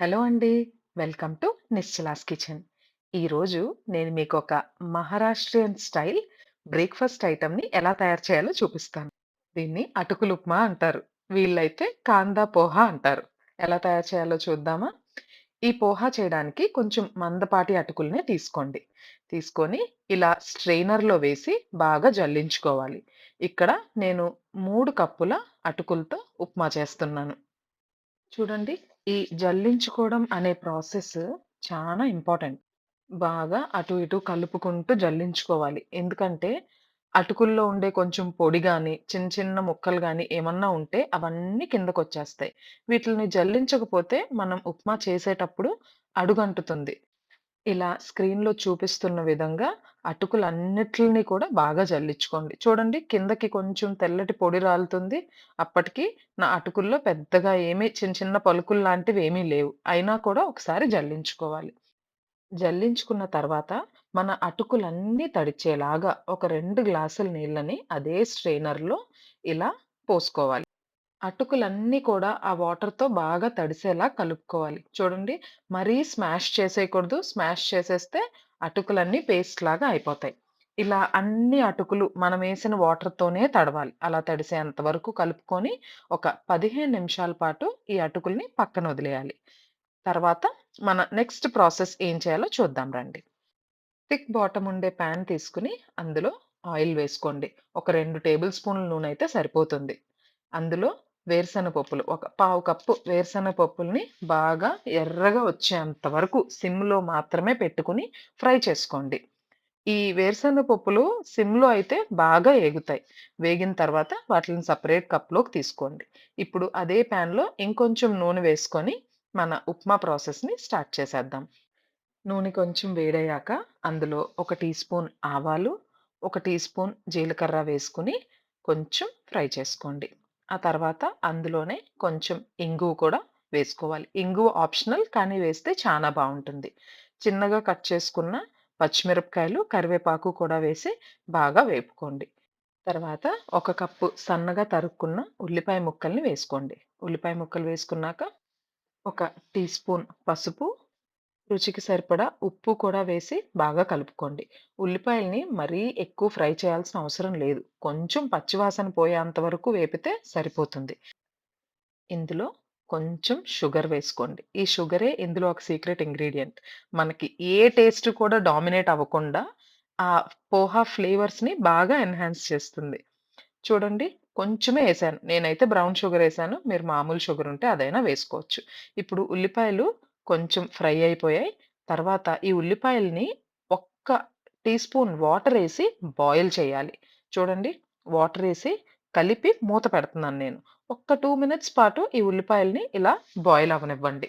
Hello అండి. Welcome to Nischala's kitchen. ఈరోజు నేను మీకొక మహారాష్ట్రియన్ స్టైల్ బ్రేక్‌ఫాస్ట్ ఐటమ్ని ఎలా తయారు చేయాలో చూపిస్తాను. దీన్ని అటుకులు ఉప్మా అంటారు. వీళ్ళైతే కాందా పోహా అంటారు. ఎలా తయారు చేయాలో చూద్దామా? ఈ పోహా చేయడానికి కొంచెం మందపాటి అటుకులనే తీసుకోండి. తీసుకొని ఇలా స్ట్రెయినర్‌లో వేసి బాగా జల్లించుకోవాలి. ఇక్కడ నేను మూడు కప్పుల అటుకులతో ఉప్మా చేస్తున్నాను. చూడండి. ఈ జల్లించుకోవడం అనే ప్రాసెస్ చాలా ఇంపార్టెంట్. బాగా అటు ఇటు కలుపుకుంటూ జల్లించుకోవాలి. ఎందుకంటే అటుకుల్లో ఉండే కొంచెం పొడి గాని, చిన్న చిన్న ముక్కలు గాని ఏమన్నా ఉంటే అవన్నీ కిందకొచ్చేస్తాయి. వీటిల్ని జల్లించకపోతే మనం ఉప్మా చేసేటప్పుడు అడుగంటుతుంది. ఇలా స్క్రీన్‌లో చూపిస్తున్న విధంగా అటుకులన్నిటిని కూడా బాగా జల్లించుకోండి. చూడండి కిందకి కొంచెం తెల్లటి పొడి రాలుతుంది. అప్పటికి నా అటుకుల్లో పెద్దగా ఏమి చిన్న చిన్న పలుకుల్లాంటివేమీ లేవు. అయినా కూడా ఒకసారి జల్లించుకోవాలి. జల్లించుకున్న తర్వాత మన అటుకులన్నీ తడిచేలాగా ఒక 2 గ్లాసుల నీళ్ళని అదే స్ట్రెయినర్‌లో ఇలా పోసుకోవాలి. అటుకులన్నీ కూడా ఆ వాటర్‌తో బాగా తడిసేలా కలుపుకోవాలి. చూడండి మరీ స్మాష్ చేసేయకూడదు. స్మాష్ చేసేస్తే అటుకులన్నీ పేస్ట్‌లాగా అయిపోతాయి. ఇలా అన్ని అటుకులు మనమేసిన వాటర్‌తోనే తడవాలి. అలా తడిసేంత వరకు కలుపుకొని ఒక 15 నిమిషాల పాటు ఈ అటుకుల్ని పక్కన వదిలేయాలి. తర్వాత మన నెక్స్ట్ ప్రాసెస్ ఏం చేయాలో చూద్దాం రండి. థిక్ బాటమ్ ఉండే పాన్ తీసుకొని అందులో ఆయిల్ వేసుకోండి. ఒక 2 టేబుల్ స్పూన్ల నూనె అయితే సరిపోతుంది. అందులో వేరుశెనగ పప్పులు ఒక పావు కప్పు వేరుశెనగ పప్పుల్ని బాగా ఎర్రగా వచ్చేంత వరకు సిమ్‌లో మాత్రమే పెట్టుకొని ఫ్రై చేసుకోండి. ఈ వేరుశెనగ పప్పులు సిమ్‌లో అయితే బాగా ఏగుతాయి. వేగిన తర్వాత వాటిని సపరేట్ కప్‌లోకి తీసుకోండి. ఇప్పుడు అదే ప్యాన్లో ఇంకొంచెం నూనె వేసుకొని మన ఉప్మా ప్రాసెస్‌ని స్టార్ట్ చేసేద్దాం. నూనె కొంచెం వేడయ్యాక అందులో ఒక టీ స్పూన్ ఆవాలు, ఒక టీ స్పూన్ జీలకర్ర వేసుకొని కొంచెం ఫ్రై చేసుకోండి. ఆ తర్వాత అందులోనే కొంచెం ఇంగువ కూడా వేసుకోవాలి. ఇంగువ ఆప్షనల్ కానీ వేస్తే చాలా బాగుంటుంది చిన్నగా కట్ చేసుకున్న పచ్చిమిరపకాయలు, కరివేపాకు కూడా వేసి బాగా వేపుకోండి. తర్వాత ఒక కప్పు సన్నగా తరుక్కున్న ఉల్లిపాయ ముక్కల్ని వేసుకోండి. ఉల్లిపాయ ముక్కలు వేసుకున్నాక ఒక టీ స్పూన్ పసుపు, రుచికి సరిపడా ఉప్పు కూడా వేసి బాగా కలుపుకోండి. ఉల్లిపాయల్ని మరీ ఎక్కువ ఫ్రై చేయాల్సిన అవసరం లేదు. కొంచెం పచ్చివాసన పోయేంత వరకు వేపితే సరిపోతుంది. ఇందులో కొంచెం షుగర్ వేసుకోండి. ఈ షుగరే ఇందులో ఒక సీక్రెట్ ఇంగ్రీడియంట్ మనకి ఏ టేస్ట్ కూడా డామినేట్ అవ్వకుండా ఆ పోహా ఫ్లేవర్స్‌ని బాగా ఎన్హాన్స్ చేస్తుంది. చూడండి కొంచెమే వేసాను నేనైతే బ్రౌన్ షుగర్ వేసాను మీరు మామూలు షుగర్ ఉంటే అదైనా వేసుకోవచ్చు. ఇప్పుడు ఉల్లిపాయలు కొంచెం ఫ్రై అయిపోయాయి. తర్వాత ఈ ఉల్లిపాయల్ని ఒక్క టీ స్పూన్ వాటర్ వేసి బాయిల్ చేయాలి. చూడండి వాటర్ వేసి కలిపి మూత పెడుతున్నాను నేను. ఒక్క టూ మినిట్స్ పాటు ఈ ఉల్లిపాయల్ని ఇలా బాయిల్ అవ్వనివ్వండి.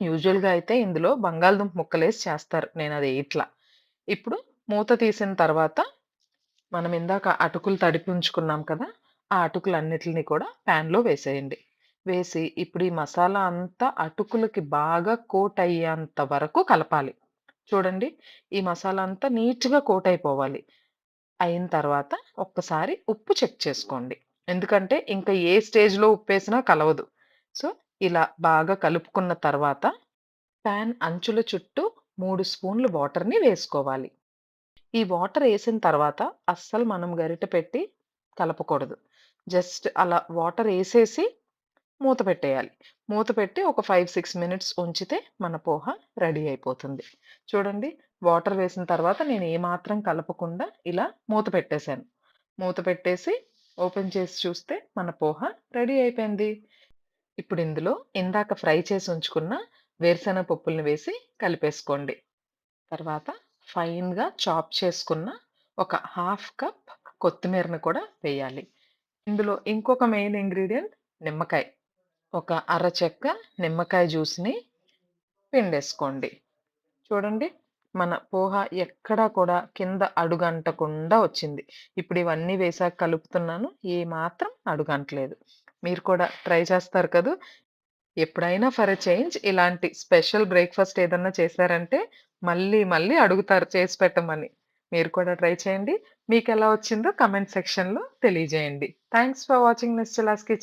యూజువల్‌గా అయితే ఇందులో బంగాళదుంప ముక్కలేసి చేస్తారు. నేను అది ఇట్లా ఇప్పుడు మూత తీసిన తర్వాత మనం ఇందాక అటుకులు తడిపి ఉంచుకున్నాం కదా! ఆ అటుకులన్నిటిని కూడా ప్యాన్లో వేసేయండి. వేసి ఇప్పుడు ఈ మసాలా అంతా అటుకులకి బాగా కోట్ అయ్యేంత వరకు కలపాలి. చూడండి ఈ మసాలా అంతా నీట్‌గా కోట్ అయిపోవాలి. అయిన తర్వాత ఒక్కసారి ఉప్పు చెక్ చేసుకోండి. ఎందుకంటే ఇంకా ఏ స్టేజ్‌లో ఉప్పేసినా కలవదు. సో, ఇలా బాగా కలుపుకున్న తర్వాత ప్యాన్ అంచుల చుట్టూ మూడు స్పూన్లు వాటర్‌ని వేసుకోవాలి. ఈ వాటర్ వేసిన తర్వాత అస్సలు మనం గరిట పెట్టి కలపకూడదు. జస్ట్ అలా వాటర్ వేసేసి మూత పెట్టేయాలి. మూత పెట్టి ఒక 5, 6 మినిట్స్ ఉంచితే మన పోహ రెడీ అయిపోతుంది. చూడండి వాటర్ వేసిన తర్వాత నేను ఏమాత్రం కలపకుండా ఇలా మూత పెట్టేసాను. మూత పెట్టేసి ఓపెన్ చేసి చూస్తే మన పోహ రెడీ అయిపోయింది. ఇప్పుడు ఇందులో ఇందాక ఫ్రై చేసి ఉంచుకున్న వేరుశెనగ పప్పుల్ని వేసి కలిపేసుకోండి. తర్వాత ఫైన్‌గా చాప్ చేసుకున్న ఒక హాఫ్ కప్ కొత్తిమీరని కూడా వేయాలి. ఇందులో ఇంకొక మెయిన్ ఇంగ్రీడియంట్ నిమ్మకాయ. ఒక అర చెక్క నిమ్మకాయ జ్యూస్‌ని పిండేసుకోండి. చూడండి మన పోహ ఎక్కడా కూడా కింద అడుగంటకుండా వచ్చింది. ఇప్పుడు ఇవన్నీ వేసాక కలుపుతున్నాను. ఏమాత్రం అడుగంటలేదు. మీరు కూడా ట్రై చేస్తారు కదూ! ఎప్పుడైనా ఫర్ ఎ చేంజ్ ఇలాంటి స్పెషల్ బ్రేక్‌ఫాస్ట్ ఏదన్నా చేశారంటే మళ్ళీ మళ్ళీ అడుగుతారు చేసి పెట్టమని. మీరు కూడా ట్రై చేయండి. మీకు ఎలా వచ్చిందో కమెంట్ సెక్షన్‌లో తెలియజేయండి. Thanks for watching Nischala's kitchen.